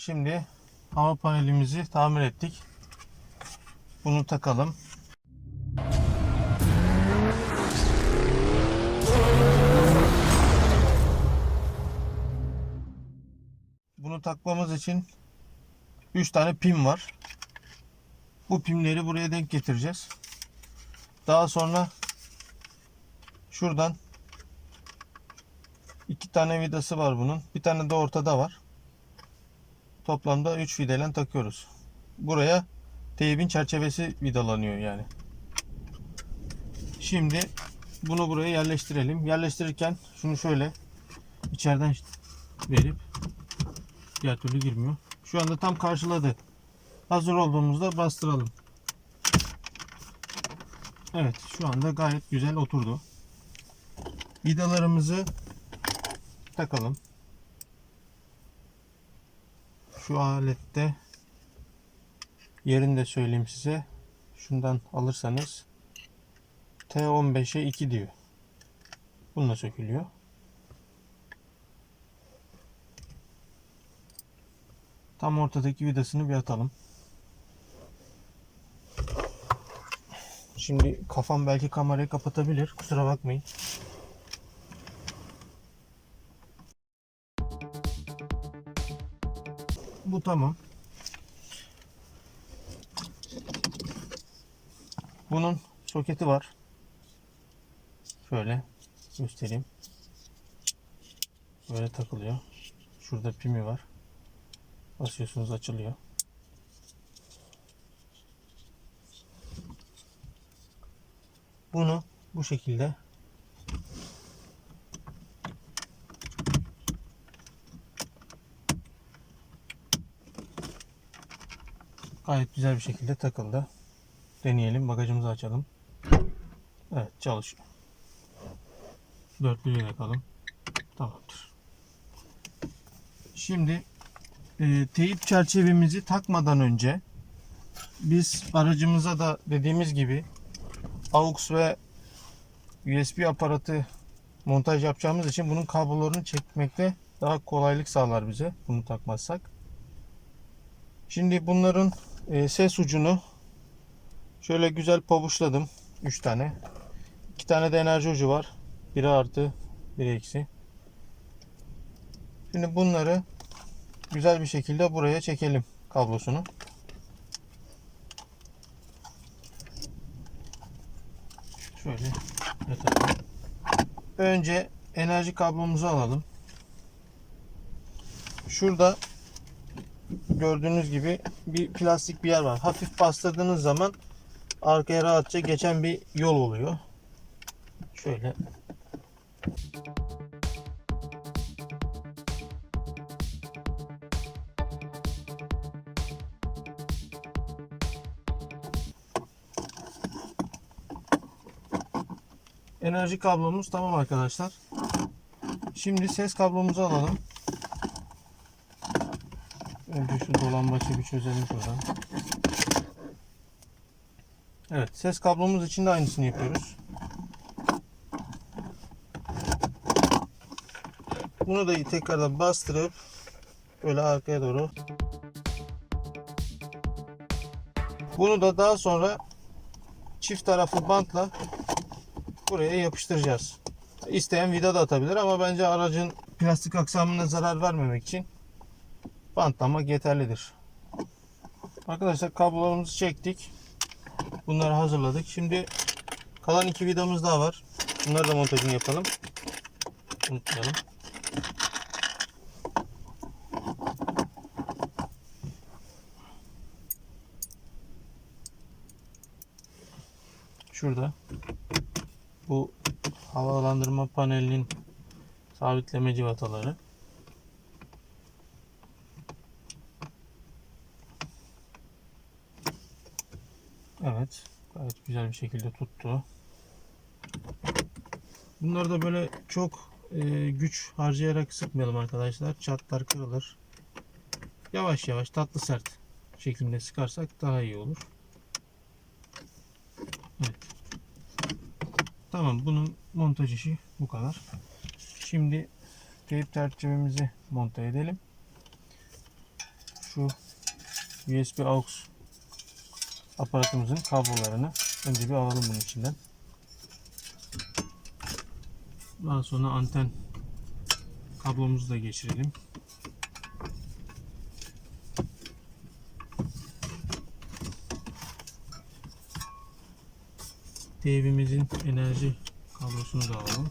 Şimdi hava panelimizi tamir ettik. Bunu takalım. Bunu takmamız için 3 tane pin var. Bu pimleri buraya denk getireceğiz. Daha sonra şuradan iki tane vidası var bunun. Bir tane de ortada var. Toplamda 3 vidayla takıyoruz. Buraya teybin çerçevesi vidalanıyor yani. Şimdi bunu buraya yerleştirelim. Yerleştirirken şunu şöyle içeriden verip diğer türlü girmiyor. Şu anda tam karşıladı. Hazır olduğumuzda bastıralım. Evet şu anda gayet güzel oturdu. Vidalarımızı takalım. Şu alette yerini de söyleyeyim size. Şundan alırsanız T15'e 2 diyor. Bununla sökülüyor. Tam ortadaki vidasını bir atalım. Şimdi kafam belki kamerayı kapatabilir. Kusura bakmayın. Tamam. Bunun soketi var. Şöyle göstereyim. Böyle takılıyor. Şurada pimi var. Basıyorsunuz açılıyor. Bunu bu şekilde gayet güzel bir şekilde takıldı. Deneyelim. Bagajımızı açalım. Evet çalışıyor. Dörtlüğü yakalım. Tamamdır. Şimdi e, teyip çerçevemizi takmadan önce biz aracımıza da dediğimiz gibi AUX ve USB aparatı montaj yapacağımız için bunun kablolarını çekmekte daha kolaylık sağlar bize bunu takmazsak. Şimdi bunların e, ses ucunu şöyle güzel pabuçladım. 3 tane. 2 tane de enerji ucu var. Biri artı, biri eksi. Şimdi bunları güzel bir şekilde buraya çekelim kablosunu. Şöyle yatalım. Önce enerji kablomuzu alalım. Şurada gördüğünüz gibi bir plastik bir yer var. Hafif bastırdığınız zaman arkaya rahatça geçen bir yol oluyor. Şöyle Enerji kablomuz tamam arkadaşlar. Şimdi ses kablomuzu alalım. Önce şu dolambaçı bir çözelim şuradan. Evet ses kablomuz için de aynısını yapıyoruz. Bunu da tekrardan bastırıp böyle arkaya doğru bunu da daha sonra çift taraflı bantla buraya yapıştıracağız. İsteyen vida da atabilir ama bence aracın plastik aksamına zarar vermemek için bantlamak yeterlidir. Arkadaşlar kablolarımızı çektik. Bunları hazırladık. Şimdi kalan iki vidamız daha var. Bunları da montajını yapalım. Unutmayalım. Şurada bu havalandırma panelinin sabitleme civataları. Evet. Gayet güzel bir şekilde tuttu. Bunları da böyle çok e, güç harcayarak sıkmayalım arkadaşlar. Çatlar kırılır. Yavaş yavaş tatlı sert şeklinde sıkarsak daha iyi olur. Evet. Tamam bunun montaj işi bu kadar. Şimdi teyp çerçevemizi monte edelim. şu USB aux aparatımızın kablolarını önce bir alalım bunun içinden. Daha sonra anten kablomuzu da geçirelim. TV'mizin enerji kablosunu da alalım.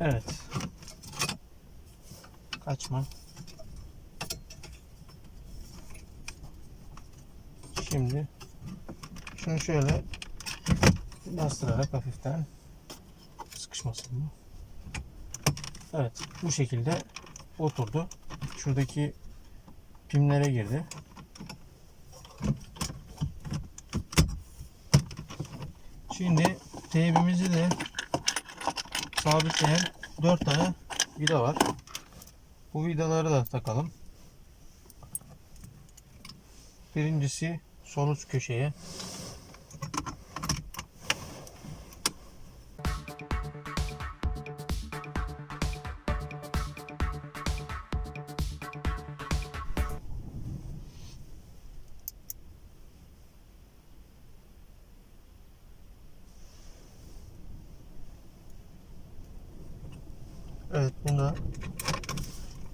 Evet. Kaçma. Şimdi şunu şöyle bastırarak hafiften sıkışmasın bu. Evet bu şekilde oturdu. Şuradaki pimlere girdi. Şimdi teybimizi de sabitleyen 4 tane vida var. Bu vidaları da takalım. Birincisi sol üst köşeye. Evet bunda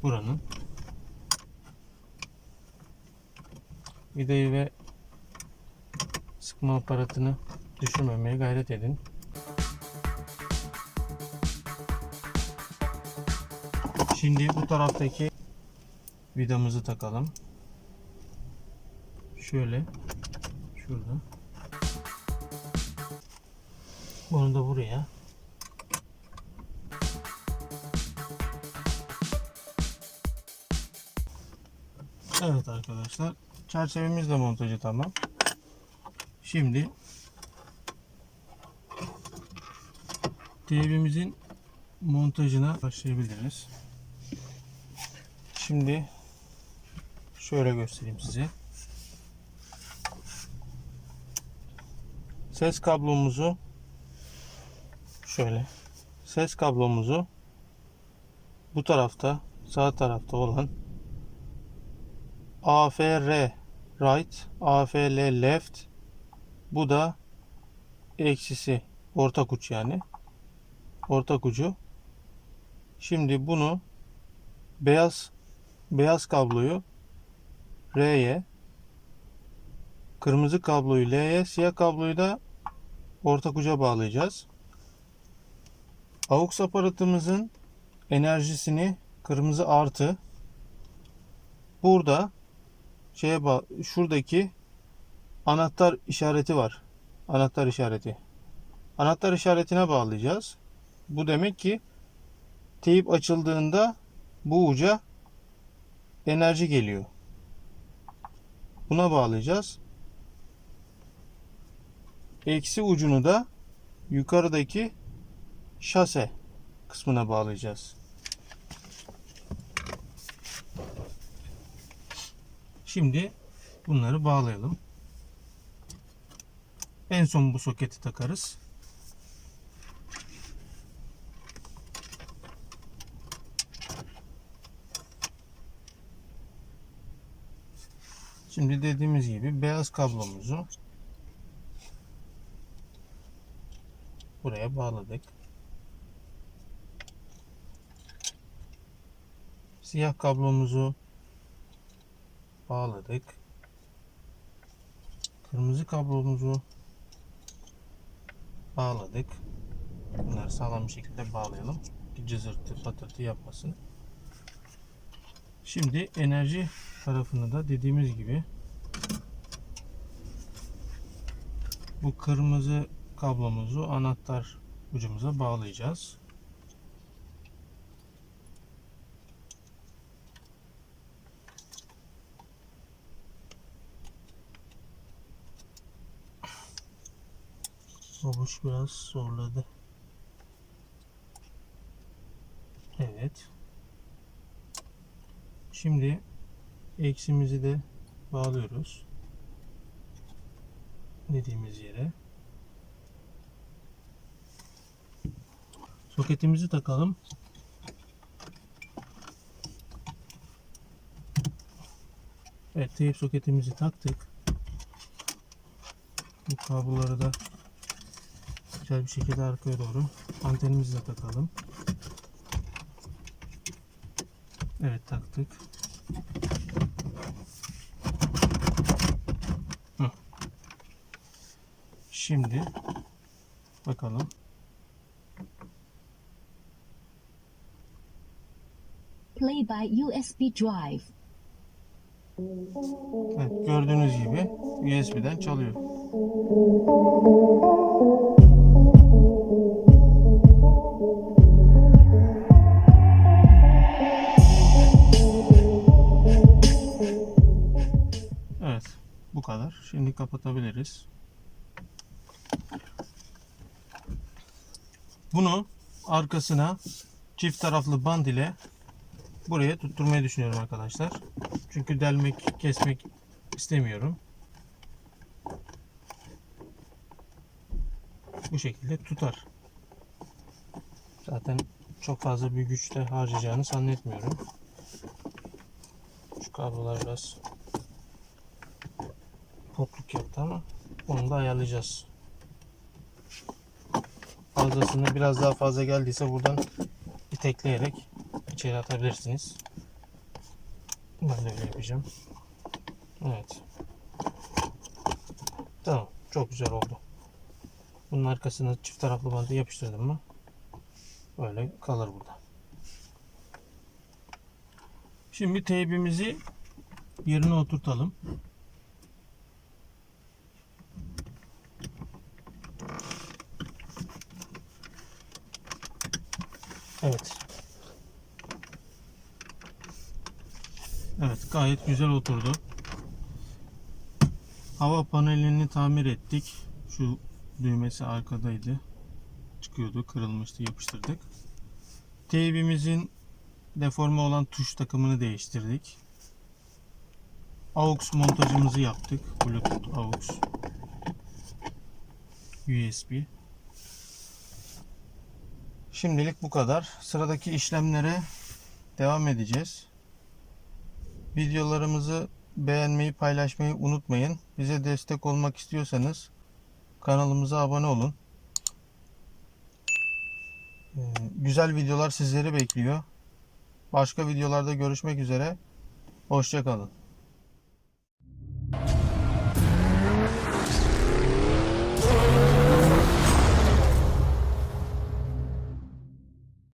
buranın vidayı ve sıkma aparatını düşürmemeye gayret edin. Şimdi bu taraftaki vidamızı takalım. Şöyle şurada. Bunu da buraya. Evet arkadaşlar. Çerçevemiz de montajı tamam. Şimdi TV'mizin montajına başlayabiliriz. Şimdi şöyle göstereyim size. Ses kablomuzu şöyle ses kablomuzu bu tarafta sağ tarafta olan AFR right, AFL left. Bu da eksisi ortak uç yani. Ortak ucu. Şimdi bunu beyaz beyaz kabloyu R'ye kırmızı kabloyu L'ye siyah kabloyu da ortak uca bağlayacağız. AUX aparatımızın enerjisini kırmızı artı burada şeye bağ şuradaki anahtar işareti var. Anahtar işareti. Anahtar işaretine bağlayacağız. Bu demek ki teyip açıldığında bu uca enerji geliyor. Buna bağlayacağız. Eksi ucunu da yukarıdaki şase kısmına bağlayacağız. Şimdi bunları bağlayalım. En son bu soketi takarız. Şimdi dediğimiz gibi beyaz kablomuzu buraya bağladık. Siyah kablomuzu bağladık. Kırmızı kablomuzu bağladık. Bunları sağlam bir şekilde bağlayalım. Bir cızırtı patırtı yapmasın. Şimdi enerji tarafını da dediğimiz gibi bu kırmızı kablomuzu anahtar ucumuza bağlayacağız. Sonuç biraz zorladı. Evet. Şimdi eksimizi de bağlıyoruz. Dediğimiz yere. Soketimizi takalım. Evet, teyp soketimizi taktık. Bu kabloları da güzel bir şekilde arkaya doğru antenimizi de takalım. Evet taktık. Hı. Şimdi bakalım. Play by USB drive. Evet, gördüğünüz gibi USB'den çalıyor. Bu kadar. Şimdi kapatabiliriz. Bunu arkasına çift taraflı band ile buraya tutturmayı düşünüyorum arkadaşlar. Çünkü delmek, kesmek istemiyorum. Bu şekilde tutar. Zaten çok fazla bir güçte harcayacağını zannetmiyorum. Şu kablolar biraz potluk yaptı ama onu da ayarlayacağız. Fazlasını biraz daha fazla geldiyse buradan itekleyerek içeri atabilirsiniz. Ben de öyle yapacağım. Evet. Tamam. Çok güzel oldu. Bunun arkasına çift taraflı bandı yapıştırdım mı böyle kalır burada. Şimdi teybimizi yerine oturtalım. Evet. Evet gayet güzel oturdu. Hava panelini tamir ettik. Şu düğmesi arkadaydı. Çıkıyordu, kırılmıştı, yapıştırdık. Teybimizin deforme olan tuş takımını değiştirdik. AUX montajımızı yaptık. Bluetooth AUX USB. Şimdilik bu kadar. Sıradaki işlemlere devam edeceğiz. Videolarımızı beğenmeyi, paylaşmayı unutmayın. Bize destek olmak istiyorsanız kanalımıza abone olun. Ee, güzel videolar sizleri bekliyor. Başka videolarda görüşmek üzere. Hoşçakalın.